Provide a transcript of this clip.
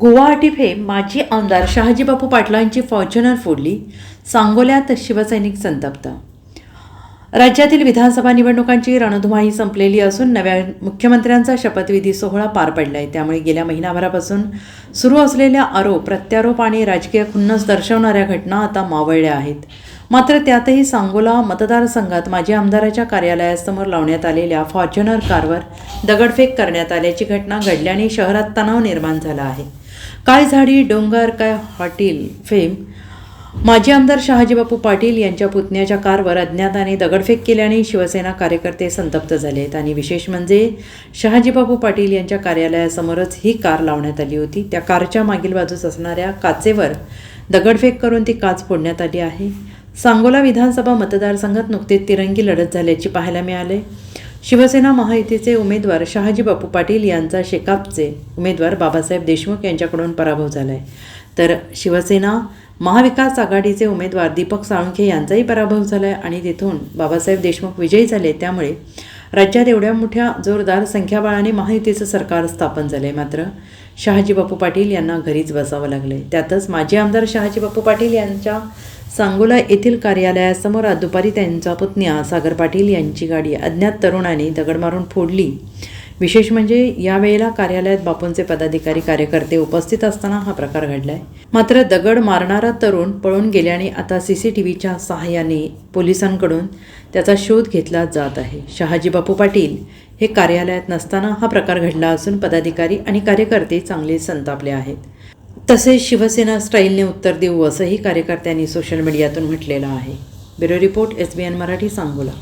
Guwahati fame माजी आमदार Shahajibapu पाटलांची Fortuner फोडली. सांगोल्यात शिवसैनिक संतप्त राज्यातील विधानसभा निवडणुकांची रणधुमाळी संपलेली असून नव्या मुख्यमंत्र्यांचा शपथविधी सोहळा पार पडलाय. त्यामुळे गेल्या महिनाभरापासून सुरू असलेल्या आरोप प्रत्यारोप आणि राजकीय खुन्नस दर्शवणाऱ्या घटना आता मावळल्या आहेत. मात्र त्यातही सांगोला मतदारसंघात माजी आमदाराच्या कार्यालयासमोर लावण्यात आलेल्या फॉर्च्युनर कारवर दगडफेक करण्यात आल्याची घटना घडल्याने शहरात तणाव निर्माण झाला आहे. काय झाडी डोंगर काय हॉटेल फेम माजी आमदार शहाजीबापू पाटील यांच्या पुतण्याच्या कारवर अज्ञाताने दगडफेक केल्याने शिवसेना कार्यकर्ते संतप्त झाले आहेत. आणि विशेष म्हणजे शहाजीबापू पाटील यांच्या कार्यालयासमोरच ही कार लावण्यात आली होती. त्या कारच्या मागील बाजूस असणाऱ्या काचेवर दगडफेक करून ती काच फोडण्यात आली आहे. सांगोला विधानसभा मतदारसंघात नुकतेच तिरंगी लढत झाल्याची पाहायला मिळाले. शिवसेना महायुतीचे उमेदवार शहाजीबापू पाटील यांचा शेकापचे उमेदवार बाबासाहेब देशमुख यांच्याकडून पराभव झाला आहे तर शिवसेना महाविकास आघाडीचे उमेदवार दीपक साळुंखे यांचाही पराभव झाला आहे आणि तिथून बाबासाहेब देशमुख विजयी झाले. त्यामुळे राज्यात एवढ्या मोठ्या जोरदार संख्याबळाने महायुतीचं सरकार स्थापन झालं आहे मात्र. शहाजी बापू पाटील यांना घरीच बसावं लागलं आहे त्यातच माजी आमदार शहाजी बापू पाटील यांच्या सांगोला येथील कार्यालयासमोर आज दुपारी त्यांच्या पुतण्या सागर पाटील यांची गाडी अज्ञात तरुणाने दगड मारून फोडली. विशेष म्हणजे यावेळेला कार्यालयात बापूंचे पदाधिकारी कार्यकर्ते उपस्थित असताना हा प्रकार घडलाय. मात्र दगड मारणारा तरुण पळून गेल्याने आता सी सी टी व्हीच्या सहाय्याने पोलिसांकडून त्याचा शोध घेतला जात आहे. शहाजी बापू पाटील हे कार्यालयात नसताना हा प्रकार घडला असून पदाधिकारी आणि कार्यकर्ते चांगले संतापले आहेत. तसेच शिवसेना स्टाईलने उत्तर देऊ असंही कार्यकर्त्यांनी सोशल मीडियातून म्हटलेलं आहे. Bureau report S B N Marathi Sangola.